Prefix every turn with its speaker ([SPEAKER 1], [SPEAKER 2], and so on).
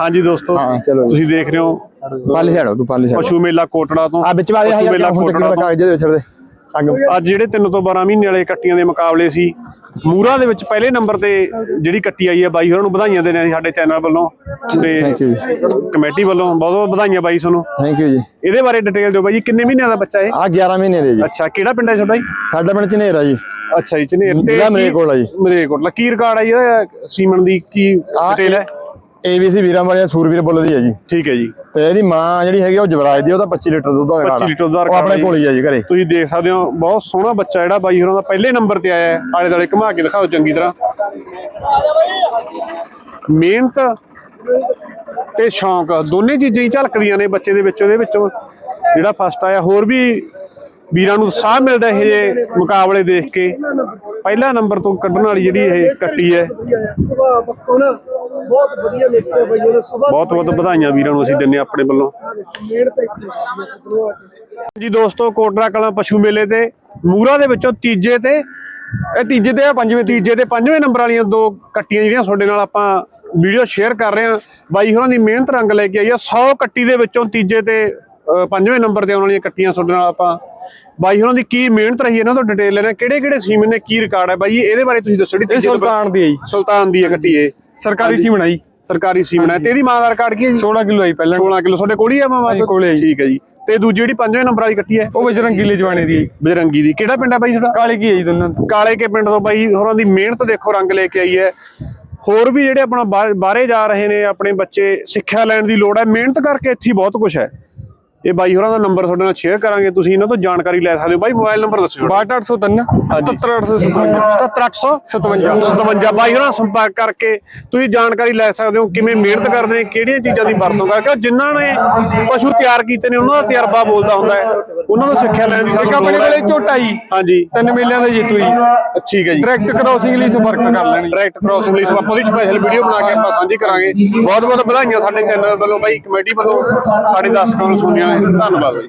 [SPEAKER 1] ਹਾਂਜੀ ਦੋਸਤੋ
[SPEAKER 2] ਹਾਂ, ਚਲੋ ਜੀ।
[SPEAKER 1] ਤੁਸੀਂ ਦੇਖ ਰਹੇ ਹੋ
[SPEAKER 2] ਪਾਲੀ ਛਾੜੋ ਤੂੰ ਪਾਲੀ ਛਾੜੋ
[SPEAKER 1] ਪਸ਼ੂ ਮੇਲਾ ਕੋਟੜਾ ਤੋਂ।
[SPEAKER 2] ਆ ਵਿੱਚ ਵਾਲੇ
[SPEAKER 1] ਪਸ਼ੂ
[SPEAKER 2] ਹਜ਼ਾਰ
[SPEAKER 1] ਮੇਲਾ
[SPEAKER 2] ਹੁਣ ਤੱਕ
[SPEAKER 1] ਕੋਟੜਾ
[SPEAKER 2] ਦਾ
[SPEAKER 1] ਤੋਂ
[SPEAKER 2] ਕਾਗਜ਼ ਦੇ ਵਿੱਚ ਦੇ। ਸੰਗ।
[SPEAKER 1] ਅੱਜ ਜਿਹੜੇ 3 ਤੋਂ 12 ਮਹੀਨੇ ਵਾਲੇ ਕੱਟੀਆਂ ਦੇ ਮੁਕਾਬਲੇ ਸੀ ਮੂਰਾ ਦੇ ਵਿੱਚ ਪਹਿਲੇ ਨੰਬਰ ਤੇ ਜਿਹੜੀ ਕੱਟੀ ਆਈ ਹੈ ਬਾਈ ਹੋਰਾਂ ਨੂੰ ਵਧਾਈਆਂ ਦੇਣੇ ਅਸੀਂ ਸਾਡੇ ਚੈਨਲ ਵੱਲੋਂ ਤੇ
[SPEAKER 2] ਥੈਂਕ ਯੂ ਜੀ।
[SPEAKER 1] ਕਮੇਟੀ ਵੱਲੋਂ ਬਹੁਤ ਬਹੁਤ ਵਧਾਈਆਂ ਬਾਈ ਤੁਹਾਨੂੰ।
[SPEAKER 2] ਥੈਂਕ ਯੂ ਜੀ।
[SPEAKER 1] ਇਹਦੇ ਬਾਰੇ ਡਿਟੇਲ ਦਿਓ ਬਾਈ ਜੀ ਕਿੰਨੇ ਮਹੀਨਿਆਂ ਦਾ ਬੱਚਾ ਇਹ?
[SPEAKER 2] ਆ 11 ਮਹੀਨੇ ਦੇ ਜੀ।
[SPEAKER 1] ਅੱਛਾ ਕਿਹੜਾ ਪਿੰਡ ਹੈ ਤੁਹਾਡਾ ਜੀ?
[SPEAKER 2] ਸਾਡਾ ਪਿੰਡ ਝਨੇਰਾ ਜੀ।
[SPEAKER 1] ਅੱਛਾ ਜੀ ਚਨੇਰ
[SPEAKER 2] ਜ਼ਿਲ੍ਹਾ ਜੀ।
[SPEAKER 1] ਮਰੇਕੋਟਲਾ ਕੀ ਰਿਕਾਰਡ ਹੈ ਇਹਦਾ ਸੀਮਨ ਦੀ ਕੀ ਡਿਟੇਲ ਹੈ?
[SPEAKER 2] ਏਬੀਸੀ ਵੀਰਾਂ ਵਾਲਿਆ ਸੂਰਵੀਰ ਬੋਲਦੀ ਹੈ ਜੀ।
[SPEAKER 1] ਠੀਕ ਹੈ ਜੀ।
[SPEAKER 2] ਤੇ ਇਹਦੀ ਮਾਂ ਜਿਹੜੀ ਹੈਗੀ ਉਹ ਜਵਰਾਜ ਦੀ ਉਹਦਾ 25 ਲੀਟਰ ਦੁੱਧ ਦਾ
[SPEAKER 1] 25
[SPEAKER 2] ਰਿਕਾਰਡ
[SPEAKER 1] ਲੀਟਰ ਦਾ
[SPEAKER 2] ਉਹ ਆਪਣੇ ਕੋਲ। ਹੀ ਆ ਜੀ ਘਰੇ।
[SPEAKER 1] ਤੁਸੀਂ ਦੇਖ ਸਕਦੇ ਹੋ ਬਹੁਤ ਸੋਹਣਾ ਬੱਚਾ ਜਿਹੜਾ ਬਾਈ ਹੋਰਾਂ ਦਾ ਪਹਿਲੇ ਨੰਬਰ ਤੇ ਆਇਆ ਹੈ। ਆਲੇ ਦਾਲੇ ਘੁਮਾ ਕੇ ਦਿਖਾਓ ਚੰਗੀ ਤਰ੍ਹਾਂ। ਮਿਹਨਤ ਤੇ ਸ਼ੌਂਕ ਦੋਨੇ ਚੀਜ਼ਾਂ ਹੀ ਝਲਕਦੀਆਂ ਨੇ ਬੱਚੇ ਦੇ ਵਿੱਚ ਉਹਦੇ ਵਿੱਚੋਂ। ਜਿਹੜਾ ਫਸਟ ਆਇਆ ਹੋਰ ਵੀ ਵੀਰਾਂ ਨੂੰ ਉਤਸ਼ਾਹ ਮਿਲਦਾ ਇਹ ਜੇ ਮੁਕਾਬਲੇ ਦੇਖ ਕੇ। ਪਹਿਲਾ ਨੰਬਰ ਤੋਂ ਕੱਢਣ ਵਾਲੀ ਜਿਹੜੀ ਇਹ ਕੱਟੀ ਹੈ।
[SPEAKER 3] ਸੁਭਾਅ ਪੱਕੋ ਨਾ ਬਹੁਤ ਵਧੀਆ ਲਿਖਿਆ ਬਈ ਉਹਨੇ ਸੁਭਾਅ
[SPEAKER 1] ਬਹੁਤ ਬਹੁਤ ਵਧਾਈਆਂ ਵੀਰਾਂ ਨੂੰ ਅਸੀਂ ਦਿੰਨੇ ਆਪਣੇ ਵੱਲੋਂ। ਜੀ ਦੋਸਤੋ, ਕੋਟਰਾ ਕਲਾਂ ਪਸ਼ੂ ਮੇਲੇ ਤੇ ਮੂਰਾ ਦੇ ਵਿੱਚੋਂ ਤੀਜੇ ਤੇ, ਇਹ ਤੀਜੇ ਤੇ ਆ, ਪੰਜਵੇਂ, ਤੀਜੇ ਤੇ ਪੰਜਵੇਂ ਨੰਬਰ ਵਾਲੀਆਂ ਦੋ ਕੱਟੀਆਂ ਜਿਹੜੀਆਂ ਤੁਹਾਡੇ ਨਾਲ ਆਪਾਂ ਵੀਡੀਓ ਸ਼ੇਅਰ ਕਰ ਰਹੇ ਹਾਂ। ਬਾਈ ਹੋਰਾਂ ਦੀ ਮਿਹਨਤ ਰੰਗ ਲੈ ਕੇ ਆਈ ਆ। 100 ਕੱਟੀ ਦੇ ਵਿੱਚੋਂ ਤੀਜੇ ਤੇ ਪੰਜਵੇਂ ਨੰਬਰ ਤੇ ਆਉਣ ਵਾਲੀਆਂ ਕੱਟੀਆਂ ਤੁਹਾਡੇ ਨਾਲ ਆਪਾਂ ਬਾਈ ਹੋਰਾਂ ਦੀ ਕੀ ਮਿਹਨਤ ਰਹੀ ਹੈ ਇਹਨਾਂ ਤੋਂ ਡਿਟੇਲ ਲੈਣਾ? ਕਿਹੜੇ ਕਿਹੜੇ ਸੀਮਨ ਨੇ? ਕੀ ਰਿਕਾਰਡ ਹੈ? ਬਾਈ ਇਹਦੇ ਬਾਰੇ ਤੁਸੀਂ ਦੱਸੋ ਜੀ
[SPEAKER 4] ਇਹ ਸੁਲਤਾਨ ਦੀ ਹੈ ਜੀ।
[SPEAKER 1] ਸੁਲਤਾਨ ਦੀ ਹੈ ਕੱਟੀ ਇਹ।
[SPEAKER 4] ਸਰਕਾਰੀ ਚੀ ਬਣਾਈ
[SPEAKER 1] ਸਰਕਾਰੀ ਸੀਮਨ ਹੈ। ਤੇ ਇਹਦੀ ਮਾਂ ਦਾ ਰਿਕਾਰਡ ਕੀ ਹੈ ਜੀ?
[SPEAKER 4] 16 ਕਿਲੋ ਆਈ ਪਹਿਲਾਂ।
[SPEAKER 1] 16 ਕਿਲੋ। ਤੁਹਾਡੇ ਕੋਲ ਹੀ ਆ ਮਾਂ
[SPEAKER 4] ਹਾਂਜੀ, ਕੋਲੇ ਹੈ ਜੀ।
[SPEAKER 1] ਠੀਕ ਹੈ ਜੀ। ਤੇ ਦੂਜੀ ਜਿਹੜੀ ਪੰਜਵੇਂ ਨੰਬਰ ਵਾਲੀ ਕੱਟੀ ਹੈ?
[SPEAKER 4] ਉਹ ਬਜਰੰਗੀਲੇ ਜਵਾਨੇ ਦੀ ਹੈ ਜੀ।
[SPEAKER 1] ਬਜਰੰਗੀ ਦੀ। ਕਿਹੜਾ ਪਿੰਡ ਹੈ ਬਾਈ ਤੁਹਾਡਾ?
[SPEAKER 4] ਕਾਲੀ ਕੀ ਹੈ ਜੀ ਦੋਨਾਂ ਦੀ?
[SPEAKER 1] ਕਾਲੇ ਕੇ ਪਿੰਡ ਤੋਂ ਬਾਈ ਹੋਰਾਂ ਦੀ ਮਿਹਨਤ ਦੇਖੋ ਰੰਗ ਲੈ ਕੇ ਆਈ ਹੈ। ਹੋਰ ਵੀ ਜਿਹੜੇ ਆਪਣਾ ਬਾਹਰ- ਜਾ ਰਹੇ ਨੇ ਆਪਣੇ ਬੱਚੇ ਸਿੱਖਿਆ ਲੈਣ ਦੀ ਲੋੜ ਹੈ। ਮਿਹਨਤ ਕਰਕੇ ਇੱਥੇ ਹੀ ਬਹੁਤ ਕੁਝ ਹੈ। ਇਹ ਬਾਈ ਹੋਰਾਂ ਦਾ ਨੰਬਰ ਤੁਹਾਡੇ ਨਾਲ ਸ਼ੇਅਰ ਕਰਾਂਗੇ ਤੁਸੀਂ ਇਹਨਾਂ ਤੋਂ ਜਾਣਕਾਰੀ ਲੈ ਸਕਦੇ ਹੋ। ਬਾਈ ਮੋਬਾਈਲ ਨੰਬਰ ਦੱਸਿਓ
[SPEAKER 4] 62803 77857
[SPEAKER 1] 77857 57 ਬਾਈ ਹੋਰਾਂ ਨਾਲ ਸੰਪਰਕ ਕਰਕੇ ਤੁਸੀਂ ਜਾਣਕਾਰੀ ਲੈ ਸਕਦੇ ਹੋ ਕਿਵੇਂ ਮਿਹਨਤ ਕਰਦੇ ਨੇ ਕਿਹੜੀਆਂ ਚੀਜ਼ਾਂ ਦੀ ਵਰਤੋਂ ਕਰਕੇ ਜਿਨ੍ਹਾਂ ਨੇ ਪਸ਼ੂ ਤਿਆਰ ਕੀਤੇ ਨੇ ਉਹਨਾਂ ਦਾ ਤਜਰਬਾ ਬੋਲਦਾ ਹੁੰਦਾ ਹੈ। ਉਹਨਾਂ ਨੂੰ ਸਿੱਖਿਆ ਲੈਣ ਦੀ
[SPEAKER 4] ਇੱਕ ਆਪਣੇ। ਕੋਲੇ ਝੋਟਾ ਜੀ
[SPEAKER 1] ਹਾਂਜੀ।
[SPEAKER 4] ਤਿੰਨ ਮੇਲਿਆਂ ਦਾ ਜੇਤੂ ਜੀ।
[SPEAKER 1] ਠੀਕ ਹੈ ਜੀ।
[SPEAKER 4] ਡਾਇਰੈਕਟ ਕ੍ਰੋਸਿੰਗ ਲਈ ਸੰਪਰਕ ਕਰ ਲੈਣੀ।
[SPEAKER 1] ਡਾਇਰੈਕਟ ਕ੍ਰੋਸਿੰਗ ਲਈ ਆਪਾਂ ਉਹਦੀ ਸਪੈਸ਼ਲ ਵੀਡੀਓ ਬਣਾ ਕੇ ਆਪਾਂ ਸਾਂਝੀ ਕਰਾਂਗੇ। ਬਹੁਤ ਬਹੁਤ ਵਧਾਈਆਂ ਸਾਡੇ ਚੈਨਲ ਵੱਲੋਂ ਬਾਈ ਕਮੇਟੀ ਵੱਲੋਂ। ਸਾਡੇ ਦਰਸ਼ਕਾਂ ਨੂੰ ਸੁਣਿਆ ਧੰਨਵਾਦ ਬਾਈ।